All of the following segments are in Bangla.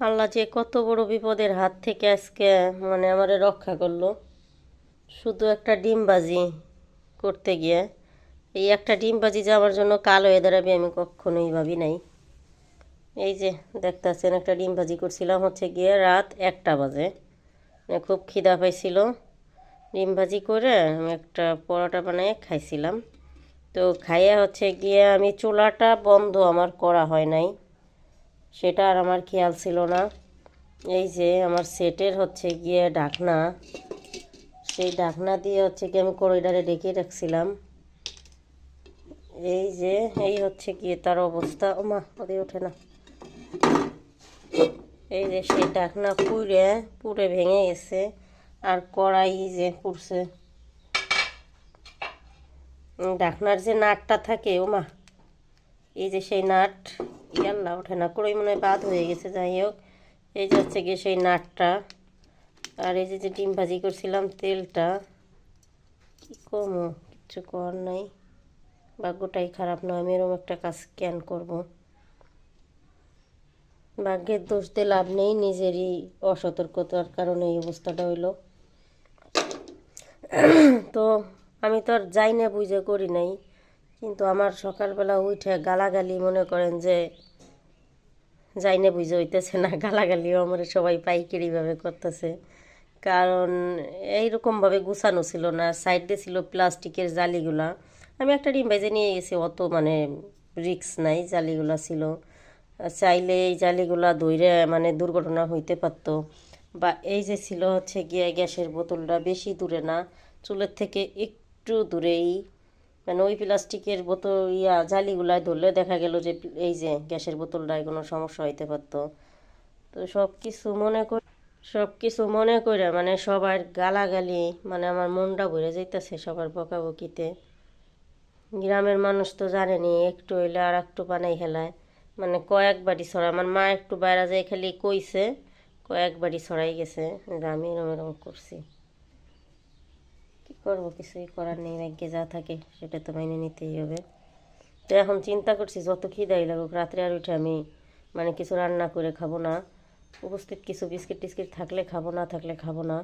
আল্লাহ যে কত বড় বিপদের হাত থেকে আজকে মানে আমারে রক্ষা করল। শুধু একটা ডিমবাজি করতে গিয়ে, এই একটা ডিমবাজি যে আমার জন্য কালো হয়ে দাঁড়াবে আমি কখনোই ভাবি নাই। এই যে দেখতেছেন, একটা ডিমবাজি করছিলাম হচ্ছে গিয়ে রাত একটা বাজে। মানে খুব খিদা পাইছিল। ডিম ভাজি করে আমি একটা পরোটা বানিয়ে খাইছিলাম। তো খাইয়া হচ্ছে গিয়ে আমি চুলাটা বন্ধ আমার করা হয় নাই। সেটা আর আমার খেয়াল ছিল না। এই যে আমার সেটের হচ্ছে গিয়ে ঢাকনা সেই ঢাকনা দিয়ে হচ্ছে গিয়ে আমি করিডারে ডেকে রাখছিলাম। এই যে এই হচ্ছে গিয়ে তার অবস্থা। ও মা ওদের ওঠে না। এই যে সেই ঢাকনা পুড়ে পুড়ে ভেঙে গেছে আর কড়াই যে পুড়ছে। উম, ঢাকনার যে নাটটা থাকে ও মা। এই যে সেই নাট, ইয়াল্লা ওঠে না, কড়াই মনে হয় বাদ হয়ে গেছে, যাই হোক। এই যে হচ্ছে গিয়ে সেই নাটটা। আর এই যে যে ডিম ভাজি করছিলাম তেলটা, কি কমো কিচ্ছু কর নাই। ভাগ্যটাই খারাপ নয়, আমি এরকম একটা কাজ স্ক্যান করব? ভাগ্যের দোষ দিয়ে লাভ নেই, নিজেরই অসতর্কতার কারণে এই অবস্থাটা হইল। তো আমি তো আর যাই না, বুঝে করি নাই। কিন্তু আমার সকালবেলা উঠে গালাগালি মনে করেন যে যাই না বুঝে হইতেছে না, গালাগালিও আমার সবাই পাইকারিভাবে করতেছে। কারণ এইরকমভাবে গুছানো ছিল না, সাইডে ছিল প্লাস্টিকের জালিগুলা। আমি একটা ডিম ভেজে নিয়ে গেছি, অত মানে রিক্স নাই, জালিগুলা ছিল। চাইলে এই জালিগুলা ধইরে মানে দুর্ঘটনা হইতে পারতো। বা এই যে ছিল হচ্ছে গিয়ে গ্যাসের বোতলটা বেশি দূরে না, চুলের থেকে একটু দূরেই মানে ওই প্লাস্টিকের বোতল, ইয়া জালিগুলায় ধরলে দেখা গেল যে এই যে গ্যাসের বোতলটায় কোনো সমস্যা হইতে পারতো। তো সব কিছু মনে করে সব কিছু মনে করে মানে সবার গালাগালি মানে আমার মনটা ভরে যাইতেছে সবার বকাবকিতে। গ্রামের মানুষ তো জানেনি, একটু হইলে আর একটু বানাই হেলায় মানে কয়েকবারই ছড়ায় আমার মা একটু বাইরে যায় খালি কইছে কয়েকবারই ছড়াই গেছে আমি এরম এরম করছি। করব, কিছুই করার নেই ভাগ্যে যা থাকে সেটা তো মেনে নিতেই হবে। তো এখন চিন্তা করছি, যত খিদাই লাগুক, রাত্রে আর উঠে আমি মানে কিছু রান্না করে খাব না। উপস্থিত কিছু বিস্কিট টিস্কিট থাকলে খাব, না থাকলে খাব না।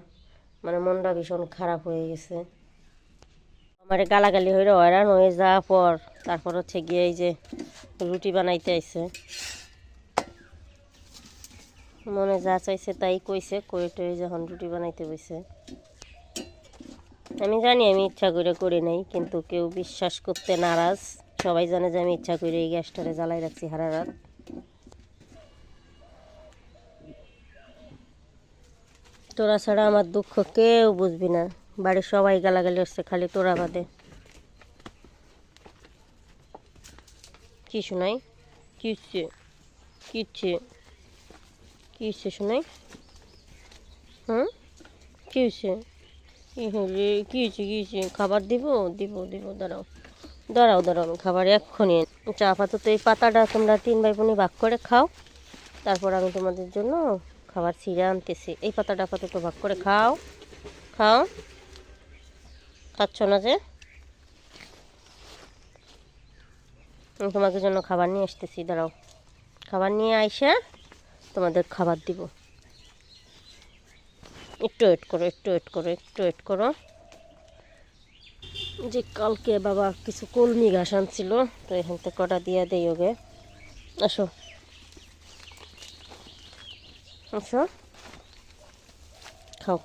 মানে মনটা ভীষণ খারাপ হয়ে গেছে। আমার গালাগালি হয়ে হয়রান হয়ে যাওয়ার পর। তারপর হচ্ছে গিয়ে এই যে রুটি বানাইতে আইছে। মনে যা চাইছে তাই কইছে কই টয়ে যখন রুটি বানাইতে বইছে। আমি জানি আমি ইচ্ছা করে করি নাই, কিন্তু কেউ বিশ্বাস করতে নারাজ। সবাই জানে যে আমি ইচ্ছা করে এই গ্যাসটারে জ্বালাই রাখছি হারা রাত। তোরা ছাড়া আমার দুঃখ কেউ বুঝবি না। বাড়ির সবাই গালাগালি হচ্ছে খালি তোরা বাদে। কি শোনাই? কি হচ্ছে? কি হচ্ছে? কি হচ্ছে শোনাই? হুম? কি হচ্ছে কি হয়েছে কি হয়েছে? খাবার দিব? দিব দিব, দাঁড়াও। দাঁড়াও দাঁড়াও, আমি খাবার এক্ষুনি চা আপাতত এই পাতাটা তোমরা তিন ভাই বোনই ভাগ করে খাও। তারপর আমি তোমাদের জন্য খাবার ছিঁড়ে আনতেছি। এই পাতাটা আপাতত ভাগ করে খাও। খাও। খাচ্ছ না যে? আমি তোমাদের জন্য খাবার নিয়ে আসতেছি, দাঁড়াও। খাবার নিয়ে আইসা তোমাদের খাবার দিব। একটু ওয়েট করো, একটু ওয়েট করো, একটু ওয়েট করো। যে কালকে বাবা কিছু কলমি ঘাস আনছিল, তো এখান থেকে কটা দিয়ে দেই ওকে। আসো। আসো। খাও।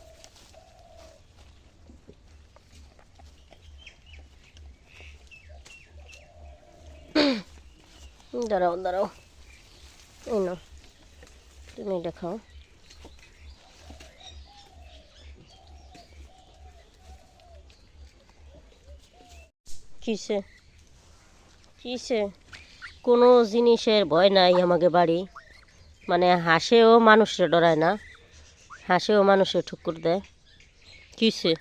দাঁড়াও দাঁড়াও। এই না তুমি এটা খাও। কিসে? কিসে? কোনো জিনিসের ভয় নাই আমাকে বাড়ি। মানে হাসেও মানুষের ডরায় না। হাসেও মানুষের ঠুকুর দেয়। কিসে?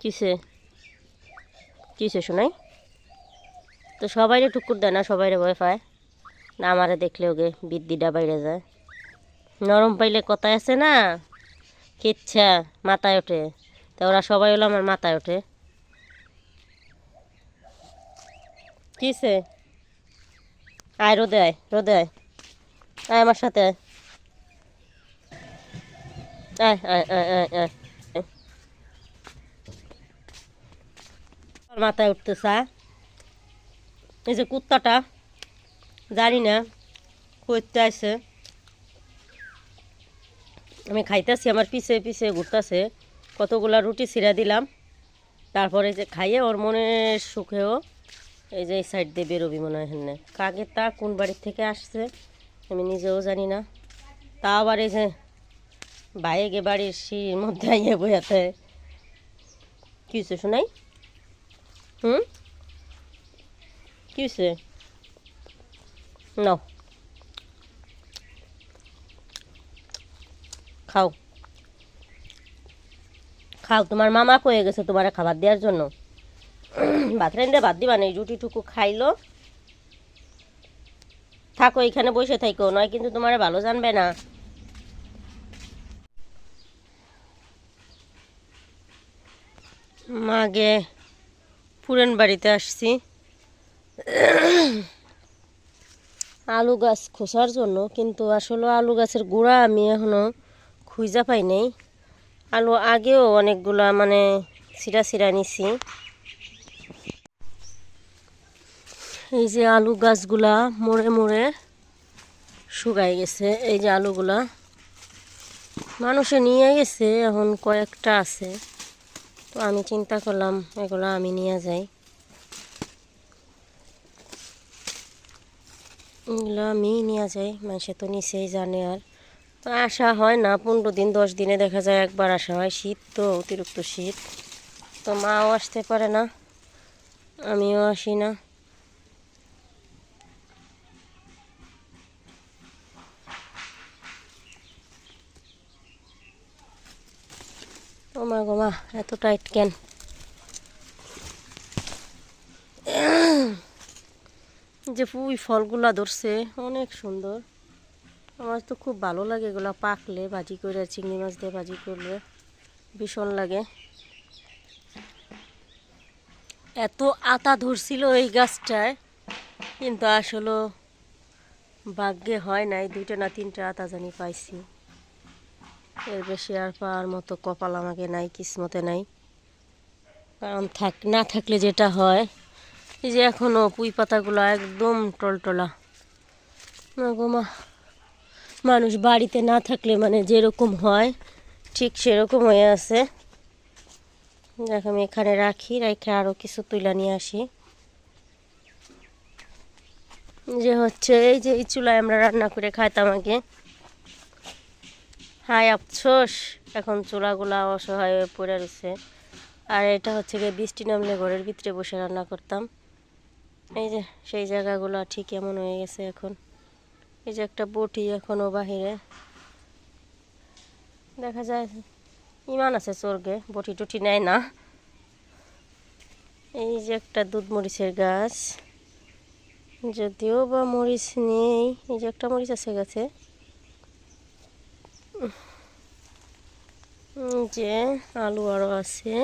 কিসে? কিসে শোনাই? তো সবাইরে টুকুর দেয় না সবাইরে ভয় পায়। না আমারে দেখলে ওকে বৃদ্ধিটা বাইরে যায়। নরম পাইলে কথায় আছে না? কিচ্ছা, মাথায় ওঠে। তা ওরা সবাই হলো আমার মাথায় ওঠে। কিসে? আয়, রোদে আয় রোদে আয়। আয় আমার সাথে আয়। আয় আয়। তোর মাথায়। এই যে কুত্তাটা, জানি না করতে আসে আমি খাইতেছি, আমার পিছে পিছে ঘুরতেছে। কতগুলা রুটি ছিঁড়া দিলাম। তারপরে যে খাইয়ে ওর মনে সুখেও এই যে এই সাইড দিয়ে বেরোবি মনে হয় হেনে। কাকে তা কোন বাড়ির থেকে আসছে, আমি নিজেও জানি না। তা আবার এই যে বাইরে বাড়ির সিঁড়ির মধ্যে আইয়ে বইয়াতে কি হয়েছে শোনাই? হুম? কি হয়েছে নাও। খাও। খাও, তোমার মামা কয়ে গেছে তোমার খাবার দেওয়ার জন্য। রান্ধে ভাত দিবা নেই রুটিটুকু খাইলো। থাকো, এখানে বসে থাকো নয় কিন্তু তোমার ভালো জানবে না। মাগে পুরান বাড়িতে আসছি। আলু গাছ খোসার জন্য, কিন্তু আসলে আলু গাছের গোড়া আমি এখনও খুঁজা পাই নাই। আলু আগেও অনেকগুলা মানে সিরা সিরা নিছি। এই যে আলু গাছগুলা মোড়ে মোড়ে শুকাই গেছে, এই যে আলুগুলা। মানুষে নিয়ে গেছে, এখন কয়েকটা আছে। তো আমি চিন্তা করলাম এগুলো আমি নিয়ে যাই। এগুলো আমি নিয়ে যাই, মানুষে তো নিচেই জানে আর। আসা হয় না, পনেরো দিন, দশ দিনে দেখা যায় একবার আসা হয়। শীত তো, অতিরিক্ত শীত। তো মাও আসতে পারে না, আমিও আসি না। ও মা এত টাইট কেন? যে ফুই ফলগুলা ধরছে, অনেক সুন্দর। আমার তো খুব ভালো লাগে এগুলো পাকলে, ভাজি করে, চিংড়ি মাছ দিয়ে ভাজি করলে। ভীষণ লাগে। এত আতা ধরছিল এই গাছটায়, কিন্তু আসলে ভাগ্যে হয় নাই। দুইটা না তিনটা আতা জানি পাইছি। এর বেশি আর পাওয়ার মতো কপাল আমাকে নাই, কিসমতে নাই। কারণ থাক, না থাকলে যেটা হয়, এই যে এখনও পুঁই পাতাগুলো একদম টলটলা। মা গো মা। মানুষ বাড়িতে না থাকলে মানে যেরকম হয়, ঠিক সেরকম হয়ে আছে। দেখ, আমি এখানে রাখি, রেখে আরও কিছু তুলে নিয়ে আসি। যে হচ্ছে, এই যে এই চুলায় আমরা রান্না করে খাইতাম আগে। হাই আফসোস, এখন চুলাগুলা অসহায় হয়ে পড়ে রয়েছে। আর এটা হচ্ছে গিয়ে বৃষ্টি নামলে ঘরের ভিতরে বসে রান্না করতাম। এই যে, সেই জায়গাগুলো ঠিক এমন হয়ে গেছে এখন। এই যে একটা বটি এখনও বাহিরে। দেখা যায় ইমান আছে চর্গে বটি টুটি নেয় না। এই যে একটা দুধ মরিচের গাছ। যদিও বা মরিচ নেই, এই যে একটা মরিচ আছে গাছে। যে আলু আরও আছে।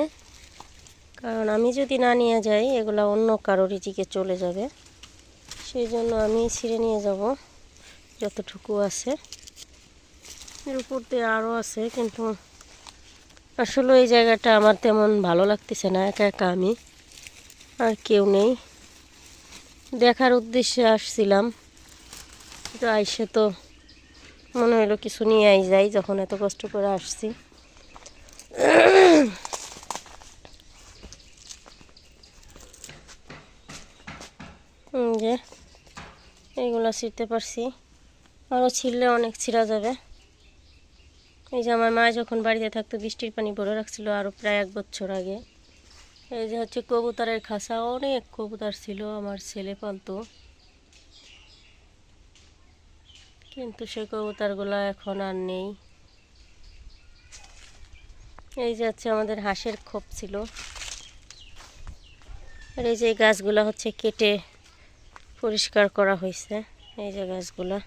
কারণ আমি যদি না নিয়ে যাই, এগুলা অন্য কারোর দিকে চলে যাবে। সেই জন্য আমি ছিঁড়ে নিয়ে যাব। যতটুকু আছে। এর উপর দিয়ে আরও আছে, কিন্তু আসলে এই জায়গাটা আমার তেমন ভালো লাগতেছে না, একা একা আমি। আর কেউ নেই। দেখার উদ্দেশ্যে আসছিলাম। তো আইসে তো মনে হলো কিছু নিয়ে আই যাই, যখন এত কষ্ট করে আসছি। যে এইগুলো ছিঁড়তে পারছি। আরও ছিঁড়লে অনেক ছিঁড়া যাবে। এই যে আমার মা যখন বাড়িতে থাকতো, বৃষ্টির পানি ভরে রাখছিল আরও প্রায় এক বছর আগে। এই যে হচ্ছে কবুতরের খাসা, অনেক কবুতর ছিল আমার ছেলে পালতো। কিন্তু সেই কবুতরগুলো এখন আর নেই। এই যে হচ্ছে আমাদের হাঁসের খোপ ছিল। আর এই যে গাছগুলো হচ্ছে কেটে পরিষ্কার করা হয়েছে। এই যে গাছগুলা।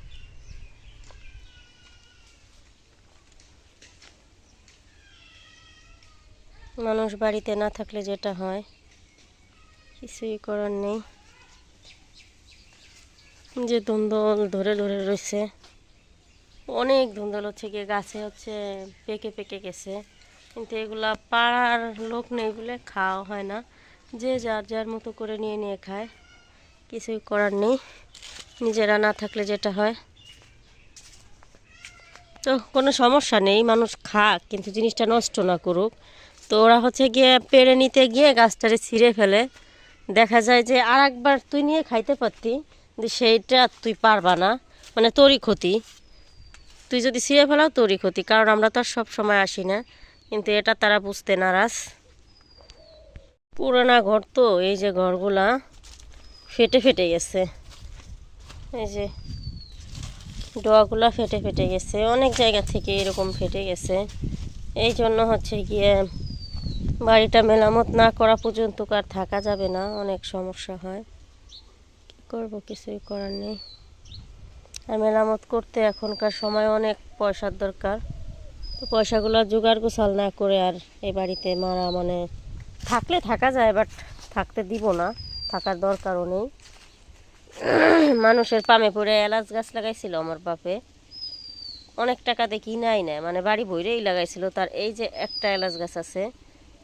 মানুষ বাড়িতে না থাকলে যেটা হয়, কিছুই করার নেই। যে ধুন্দল ধরে ধরে রয়েছে অনেক ধুন্দল হচ্ছে গিয়ে, গাছে হচ্ছে, পেকে পেকে গেছে। কিন্তু এগুলা পাড়ার লোক নেই বলে খাওয়া হয় না। যে যার যার মতো করে নিয়ে নিয়ে খায়, কিছুই করার নেই। নিজেরা না থাকলে যেটা হয়। তো কোনো সমস্যা নেই, মানুষ খাক, কিন্তু জিনিসটা নষ্ট না করুক। তো ওরা হচ্ছে গিয়ে পেরে নিতে গিয়ে গাছটারে ছিঁড়ে ফেলে। দেখা যায় যে আর একবার তুই নিয়ে খাইতে পারতি সেইটা তুই পারবা না। মানে তোরই ক্ষতি। তুই যদি ছিঁড়ে ফেলাও তোরই ক্ষতি, কারণ আমরা তো আর সব সময় আসি না। কিন্তু এটা তারা বুঝতে নারাজ। পুরোনা ঘর তো, এই যে ঘরগুলা ফেটে ফেটে গেছে। এই যে ডোয়াগুলা ফেটে ফেটে গেছে। অনেক জায়গা থেকে এরকম ফেটে গেছে। এই জন্য হচ্ছে গিয়ে বাড়িটা মেরামত না করা পর্যন্ত আর থাকা যাবে না, অনেক সমস্যা হয়। কী করব, কিছুই করার নেই। আর মেরামত করতে এখনকার সময় অনেক পয়সার দরকার। তো পয়সাগুলো জোগাড় গোছাল না করে আর এই বাড়িতে মারা মানে থাকলে থাকা যায় বাট থাকতে দিব না, থাকার দরকারও নেই। মানুষের পামে পড়ে এলাচ গাছ লাগাইছিল আমার বাপে। অনেক টাকা দেখি নাই না মানে বাড়ি বইরেই লাগাইছিল, তার এই যে একটা এলাচ গাছ আছে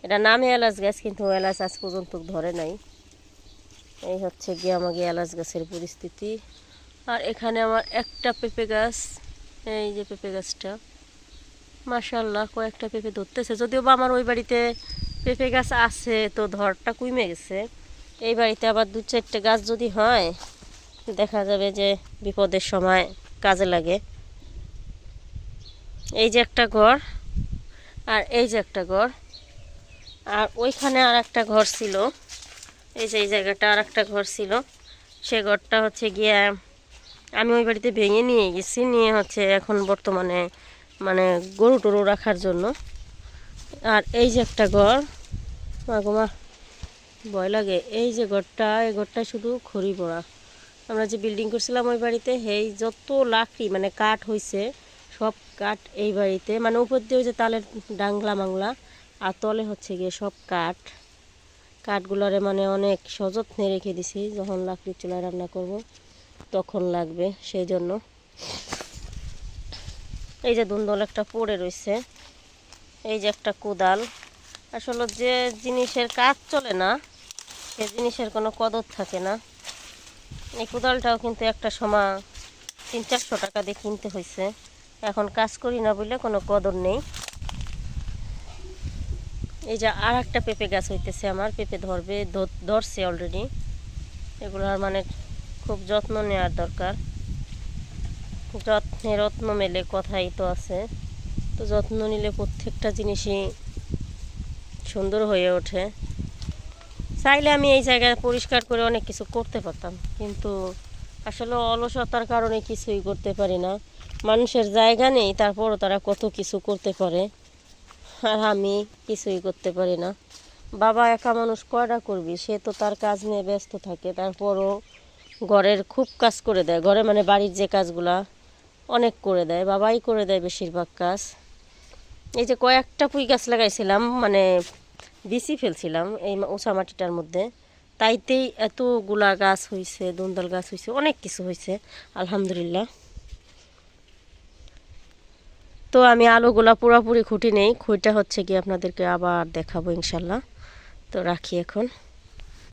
এটা নামে এলাচ গাছ, কিন্তু এলাচ আজ পর্যন্ত ধরে নাই। এই হচ্ছে গিয়ে আমাকে এলাচ গাছের পরিস্থিতি। আর এখানে আমার একটা পেঁপে গাছ, এই যে পেঁপে গাছটা। মাশাল্লাহ কয়েকটা পেঁপে ধরতেছে। যদিও বা আমার ওই বাড়িতে পেঁপে গাছ আছে, তো ধরটা কুইমে গেছে। এই বাড়িতে আবার দু চারটে গাছ যদি হয়, দেখা যাবে যে বিপদের সময় কাজে লাগে। এই যে একটা ঘর, আর এই যে একটা ঘর আর ওইখানে আর একটা ঘর ছিল। এই যে, এই জায়গাটা আর একটা ঘর ছিল। সে ঘরটা হচ্ছে গিয়ে আমি ওই বাড়িতে ভেঙে নিয়ে গেছি, নিয়ে হচ্ছে এখন বর্তমানে মানে গরু টরু রাখার জন্য। আর এই যে একটা ঘর, মা গো ভয় লাগে। এই যে ঘরটা, এই ঘরটা শুধু খড়ি পড়া আমরা যে বিল্ডিং করছিলাম ওই বাড়িতে এই যত লাকড়ি মানে কাঠ হয়েছে সব কাঠ এই বাড়িতে। মানে উপর দিয়ে ওই যে তালের ডাংলা মাংলা আর তলে হচ্ছে গিয়ে সব কাঠ। কাঠগুলোরে মানে অনেক সযত্নে রেখে দিছি, যখন লাকড়ির চুলায় রান্না করব তখন লাগবে সেই জন্য এই যে দুন্দল একটা পড়ে রয়েছে এই যে একটা কোদাল। আসলে যে জিনিসের কাজ চলে না, সে জিনিসের কোনো কদর থাকে না। এই কোদালটাও কিন্তু একটা সময় তিন চারশো টাকা দিয়ে কিনতে হয়েছে এখন কাজ করি না বলে কোনো কদর নেই। এই যে আর একটা পেঁপে গাছ হইতেছে আমার, পেঁপে ধরবে ধরছে অলরেডি এগুলোর মানে খুব যত্ন নেওয়ার দরকার। যত্নে রত্ন মেলে, কথাই তো আছে। তো যত্ন নিলে প্রত্যেকটা জিনিসই সুন্দর হয়ে ওঠে। চাইলে আমি এই জায়গায় পরিষ্কার করে অনেক কিছু করতে পারতাম, কিন্তু আসলে অলসতার কারণে কিছুই করতে পারি না। মানুষের জায়গা নেই, তারপরও তারা কত কিছু করতে পারে। আর আমি কিছুই করতে পারি না। বাবা একা মানুষ কয়টা করবি? সে তো তার কাজ নিয়ে ব্যস্ত থাকে। তারপরও ঘরের খুব কাজ করে দেয়। ঘরে মানে বাড়ির যে কাজগুলা অনেক করে দেয়। বাবাই করে দেয় বেশিরভাগ কাজ। এই যে কয়েকটা পুঁই গাছ লাগাইছিলাম মানে বিচি ফেলছিলাম এই উঁচা মাটিটার মধ্যে। তাইতেই এতগুলা গাছ হয়েছে দুন্দল গাছ হয়েছে অনেক কিছু হয়েছে আলহামদুলিল্লাহ। তো আমি আলুগুলা পুরোপুরি খুঁটি নেই খুঁটা হচ্ছে কি আপনাদেরকে আবার দেখাবো ইনশাল্লাহ। তো রাখি এখন।